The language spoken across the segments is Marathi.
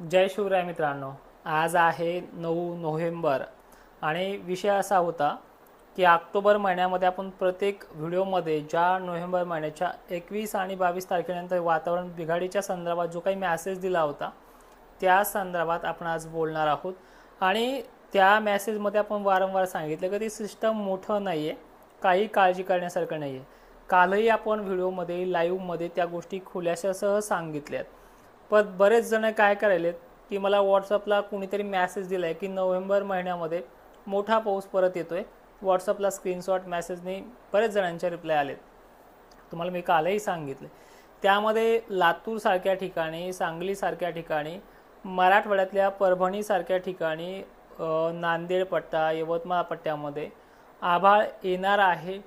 जय शिवराय मित्रांनो. आज आहे नऊ नोव्हेंबर आणि विषय असा होता की ऑक्टोबर महिन्यामध्ये आपण प्रत्येक व्हिडिओमध्ये ज्या नोव्हेंबर महिन्याच्या एकवीस आणि बावीस तारखेनंतर वातावरण बिघाडीच्या संदर्भात जो काही मॅसेज दिला होता त्या संदर्भात आपण आज बोलणार आहोत. आणि त्या मॅसेजमध्ये आपण वारंवार सांगितलं की ती सिस्टम मोठं नाही आहे काही काळजी करण्यासारखं नाही आहे कालही आपण व्हिडिओमध्ये लाईव्हमध्ये त्या गोष्टी खुलाशासह सांगितल्यात. पण बरेच जण काय करायलेत की मला व्हॉट्सअपला कुणीतरी मॅसेज दिला आहे की नोव्हेंबर महिन्यामध्ये मोठा पाऊस परत येतोय. व्हॉट्सअपला स्क्रीनशॉट मॅसेजने बरेच जणांचे रिप्लाय आलेत. तुम्हाला मी कालही सांगितले. त्यामध्ये लातूरसारख्या ठिकाणी सांगलीसारख्या ठिकाणी मराठवाड्यातल्या परभणीसारख्या ठिकाणी नांदेड पट्टा यवतमाळ पट्ट्यामध्ये आभाळ येणार आहे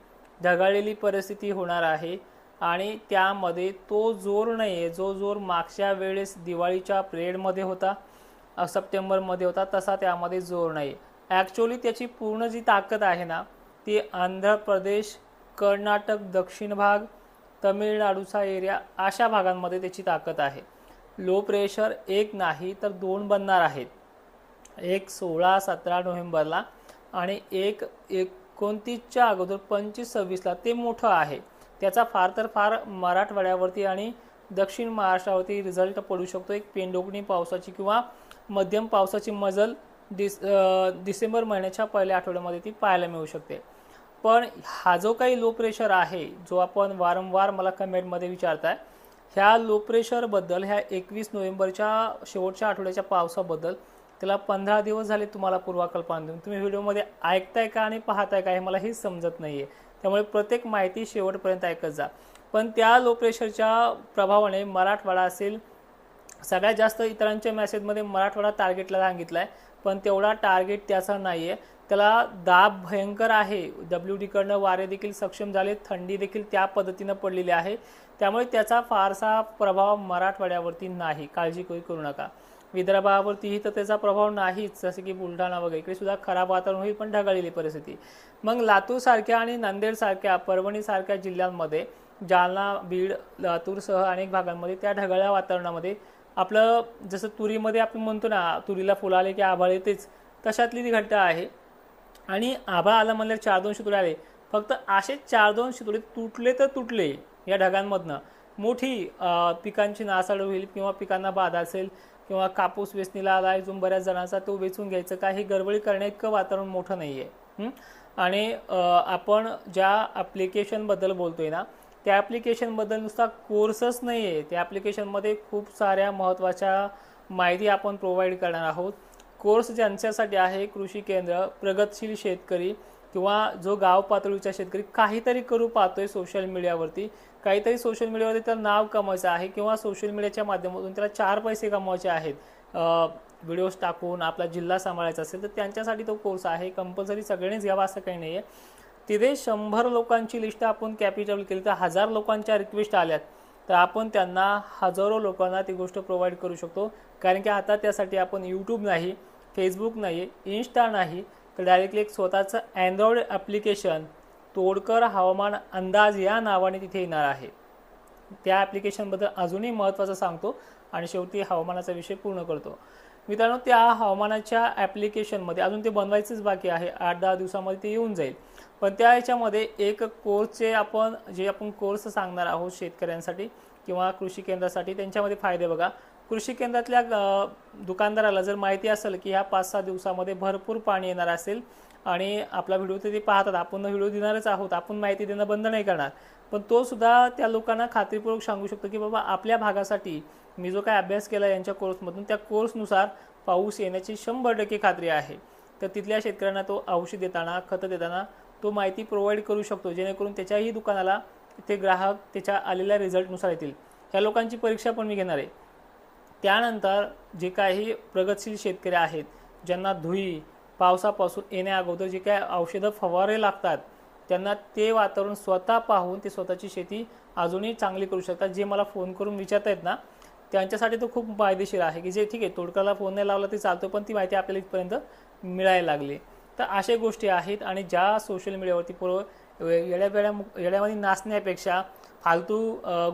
ढगाळलेली परिस्थिती होणार आहे. आणि त्यामध्ये तो जोर नाही आहे जो जोर मागच्या वेळेस दिवाळीच्या पिरियडमध्ये होता सप्टेंबरमध्ये होता तसा त्यामध्ये जोर नाही ॲक्च्युली त्याची पूर्ण जी ताकद आहे ना ती आंध्र प्रदेश कर्नाटक दक्षिण भाग तमिळनाडूचा एरिया अशा भागांमध्ये त्याची ताकद आहे. लो प्रेशर एक नाही तर दोन बनणार आहेत. एक सोळा सतरा नोव्हेंबरला आणि एक एकोणतीसच्या अगोदर पंचवीस सव्वीसला ते मोठं आहे. त्याचा फार तर फार मराठवाड्यावरती आणि दक्षिण महाराष्ट्रावरती रिझल्ट पडू शकतो. एक पेंडोकणी पावसाची किंवा मध्यम पावसाची मजल डिस डिसेंबर महिन्याच्या पहिल्या आठवड्यामध्ये ती पाहायला मिळू शकते. पण हा जो काही लो प्रेशर आहे जो आपण वारंवार मला कमेंटमध्ये विचारताय ह्या लो प्रेशरबद्दल ह्या एकवीस नोव्हेंबरच्या शेवटच्या आठवड्याच्या पावसाबद्दल त्याला पंधरा दिवस झाले तुम्हाला पूर्वाकल्पना देऊन. तुम्ही व्हिडिओमध्ये ऐकताय का आणि पाहताय का हे मला हेच समजत नाही आहे त्यामुळे प्रत्येक माहिती शेवटपर्यंत ऐकत जा. पण त्या लो प्रेशरच्या प्रभावाने मराठवाडा असेल सगळ्यात जास्त इतरांच्या मेसेजमध्ये मराठवाडा टार्गेटला सांगितलं आहे पण तेवढा टार्गेट त्याचा नाही आहे त्याला दाब भयंकर आहे. डब्ल्यू डीकडनं वारे देखील सक्षम झाले थंडी देखील त्या पद्धतीनं पडलेली आहे. त्यामुळे त्याचा फारसा प्रभाव मराठवाड्यावरती नाही. काळजी काही करू नका. विदर्भावरतीही तर त्याचा प्रभाव नाहीच जसं की बुलढाणा वगैरे. इकडे सुद्धा खराब वातावरण होईल पण ढगाळलेली परिस्थिती. मग लातूरसारख्या आणि नांदेडसारख्या परभणीसारख्या जिल्ह्यांमध्ये जालना बीड लातूरसह अनेक भागांमध्ये त्या ढगाळ्या वातावरणामध्ये आपलं जसं तुरीमध्ये आपण म्हणतो ना तुरीला फुलं आले की आभाळ येतेच तशातली ती घटना आहे. आणि आभाळ आलं म्हणल्यावर चार दोन शितुळे आले. फक्त असे चार दोन शितुळे तुटले तर तुटले या ढगांमधनं. मोठी पिकांची नासाड होईल किंवा पिकांना बाधा असेल किंवा कापूस वेचणीला आला अजून बऱ्याच जणांचा तो वेचून घ्यायचं काही गडबडी करण्याइतकं वातावरण मोठं नाही आहे आणि आपण ज्या ॲप्लिकेशनबद्दल बोलतोय ना त्या ॲप्लिकेशनबद्दल नुसता कोर्सच नाही आहे त्या ॲप्लिकेशनमध्ये खूप साऱ्या महत्त्वाच्या माहिती आपण प्रोव्हाइड करणार आहोत. कोर्स ज्यांच्यासाठी आहे कृषी केंद्र प्रगतशील शेतकरी किंवा जो गाव पातळीचा शेतकरी काहीतरी करू पाहतोय सोशल मीडियावरती काहीतरी सोशल मीडियावरती त्याला नाव कमवायचं आहे किंवा सोशल मीडियाच्या माध्यमातून त्याला चार पैसे कमवायचे आहेत. व्हिडिओज टाकून आपला जिल्हा सांभाळायचा असेल तर त्यांच्यासाठी तो कोर्स आहे. कंपल्सरी सगळ्यांनीच घ्यावा असं काही नाही आहे तिथे शंभर लोकांची लिस्ट आपण कॅपिटल केली तर हजार लोकांच्या रिक्वेस्ट आल्यात. तर आपण त्यांना हजारो लोकांना ती गोष्ट प्रोव्हाइड करू शकतो. कारण की आता त्यासाठी आपण यूट्यूब नाही फेसबुक नाही इन्स्टा नाही तर डायरेक्टली एक स्वतःचं अँड्रॉइड ॲप्लिकेशन तोडकर हवामान अंदाज या नावाने तिथे येणार आहे. त्या ॲप्लिकेशनबद्दल अजूनही महत्त्वाचं सांगतो आणि शेवटी हवामानाचा विषय पूर्ण करतो. मित्रांनो त्या हवामानाच्या ॲप्लिकेशनमध्ये अजून ते बनवायचंच बाकी आहे. आठ दहा दिवसामध्ये ते येऊन जाईल. पण त्या ह्याच्यामध्ये एक कोर्सचे आपण जे आपण कोर्स सांगणार आहोत शेतकऱ्यांसाठी किंवा कृषी केंद्रासाठी त्यांच्यामध्ये फायदे बघा. कृषी केंद्रातल्या दुकानदाराला जर माहिती असेल की ह्या पाच सहा दिवसामध्ये भरपूर पाणी येणार असेल आणि आपला व्हिडिओ ते ते पाहतात आपण व्हिडिओ देणारच आहोत आपण माहिती देणं बंद नाही करणार. पण तो सुद्धा त्या लोकांना खात्रीपूर्वक सांगू शकतो की बाबा आपल्या भागासाठी मी जो काय अभ्यास केला यांच्या कोर्समधून त्या कोर्सनुसार पाऊस येण्याची शंभर टक्के खात्री आहे. तर तिथल्या शेतकऱ्यांना तो औषध देताना खतं देताना तो माहिती प्रोव्हाइड करू शकतो जेणेकरून त्याच्याही दुकानाला ते ग्राहक त्याच्या आलेल्या रिझल्टनुसार येतील. ह्या लोकांची परीक्षा पण मी घेणार आहे. त्यानंतर जे काही प्रगतशील शेतकरी आहेत ज्यांना धुई पावसापासून येण्या अगोदर जे काय औषधं फवारे लागतात त्यांना ते वातावरण स्वतः पाहून ते स्वतःची शेती अजूनही चांगली करू शकतात. जे मला फोन करून विचारतायत ना त्यांच्यासाठी तो खूप फायदेशीर आहे की जे ठीक आहे तोडकाला फोन नाही लावला ते चालतो पण ती माहिती आपल्याला इथपर्यंत मिळायला लागली. तर अशा गोष्टी आहेत आणि ज्या सोशल मीडियावरती पूर्व येड्या वेड्या येड्यामध्ये नाचण्यापेक्षा फालतू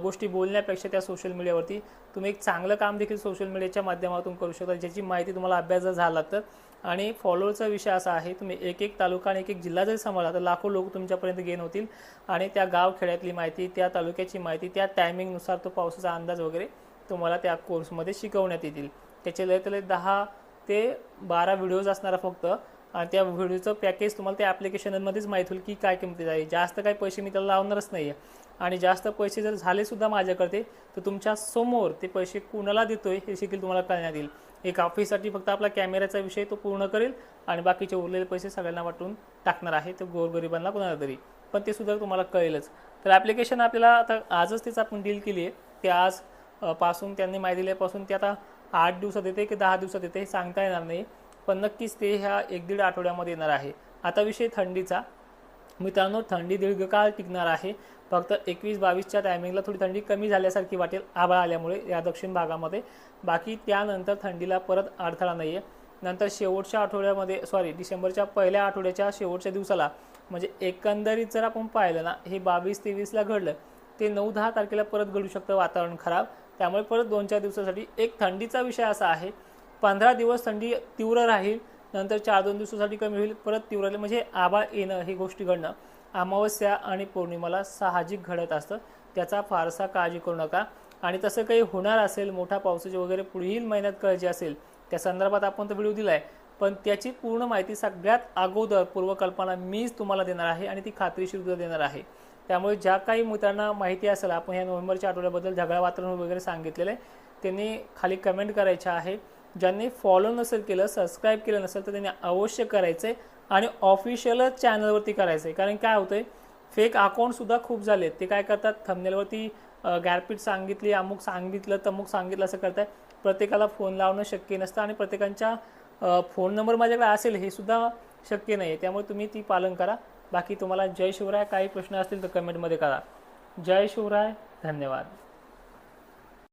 गोष्टी बोलण्यापेक्षा त्या सोशल मीडियावरती तुम्ही एक चांगलं काम देखील सोशल मीडियाच्या माध्यमातून करू शकता ज्याची माहिती तुम्हाला अभ्यास जर झाला तर. आणि फॉलोअरचा विषय असा आहे तुम्ही एक एक तालुका आणि एक एक जिल्हा जरी सांभाळला तर लाखो लोक तुमच्यापर्यंत गेन होतील. आणि त्या गाव खेड्यातली माहिती त्या तालुक्याची माहिती त्या टायमिंगनुसार तो पावसाचा अंदाज वगैरे तुम्हाला त्या कोर्समध्ये शिकवण्यात येतील. त्याचे लय त्याला दहा ते बारा व्हिडिओज असणारा फक्त. आणि त्या व्हिडिओचं पॅकेज तुम्हाला त्या ॲप्लिकेशनमध्येच माहीत होईल की काय किमतीत आहे. जास्त काही पैसे मी त्याला लावणारच नाही आहे आणि जास्त पैसे जर झालेसुद्धा माझ्याकडे तर तुमच्यासमोर ते पैसे कुणाला देतोय हे देखील तुम्हाला कळण्यात येईल. एक ऑफिससाठी फक्त आपला कॅमेऱ्याचा विषय तो पूर्ण करेल आणि बाकीचे उरलेले पैसे सगळ्यांना वाटून टाकणार आहे ते गोरगरिबांना कुणाला तरी. पण ते सुद्धा तुम्हाला कळेलच. तर ॲप्लिकेशन आपल्याला आता आजच तेच आपण डील केली आहे. ते आज पासून त्यांनी माहिती दिल्यापासून ते आता आठ दिवसात येते की दहा दिवसात येते हे सांगता येणार नाही. पण नक्कीच ते ह्या एक दीड आठवड्यामध्ये येणार आहे. आता विषय थंडीचा. मित्रांनो थंडी दीर्घकाळ टिकणार आहे. फक्त एकवीस बावीसच्या टायमिंगला थोडी थंडी कमी झाल्यासारखी वाटेल आभाळ आल्यामुळे या दक्षिण भागामध्ये. बाकी त्यानंतर थंडीला परत अडथळा नाही आहे नंतर शेवटच्या आठवड्यामध्ये सॉरी डिसेंबरच्या पहिल्या आठवड्याच्या शेवटच्या दिवसाला म्हणजे एकंदरीत जर आपण पाहिलं ना हे बावीस तेवीसला घडलं ते नऊ दहा तारखेला परत घडू शकतं वातावरण खराब. त्यामुळे परत दोन चार दिवसासाठी एक थंडीचा विषय असा आहे. पंधरा दिवस थंडी तीव्र राहील नंतर चार दोन दिवसासाठी कमी होईल परत तीव्र राहील. म्हणजे आभाळ येणं हे गोष्टी घडणं. अमावस्या आणि पौर्णिमाला साहजिक घडत असतं. त्याचा फारसा काळजी करू नका. आणि तसं काही होणार असेल मोठा पावसाची वगैरे पुढील महिन्यात कळायची असेल त्या संदर्भात आपण तो व्हिडिओ दिला आहे पण त्याची पूर्ण माहिती सगळ्यात अगोदर पूर्वकल्पना मीच तुम्हाला देणार आहे आणि ती खात्रीशीर देणार आहे. त्यामुळे ज्या काही मित्रांना माहिती असेल आपण ह्या नोव्हेंबरच्या आठवड्याबद्दल झगडा वातावरण वगैरे सांगितलेलं आहे त्यांनी खाली कमेंट करायच्या आहे ज्यांनी फॉलो नसेल केलं सबस्क्राईब केलं नसेल तर त्यांनी अवश्य करायचं आहे आणि ऑफिशियलच चॅनलवरती करायचं आहे कारण काय होतंय फेक अकाउंटसुद्धा खूप झालेत ते काय करतात थंबनेलवरती गॅरपीट सांगितली अमुक सांगितलं तमुक सांगितलं असं करत आहे प्रत्येकाला फोन लावणं शक्य नसतं आणि प्रत्येकांच्या फोन नंबर माझ्याकडे असेल हे सुद्धा शक्य नाही आहे त्यामुळे तुम्ही ती पालन करा. बाकी तुम्हाला जय शिवराय काही प्रश्न असतील तर कमेंटमध्ये करा. जय शिवराय धन्यवाद.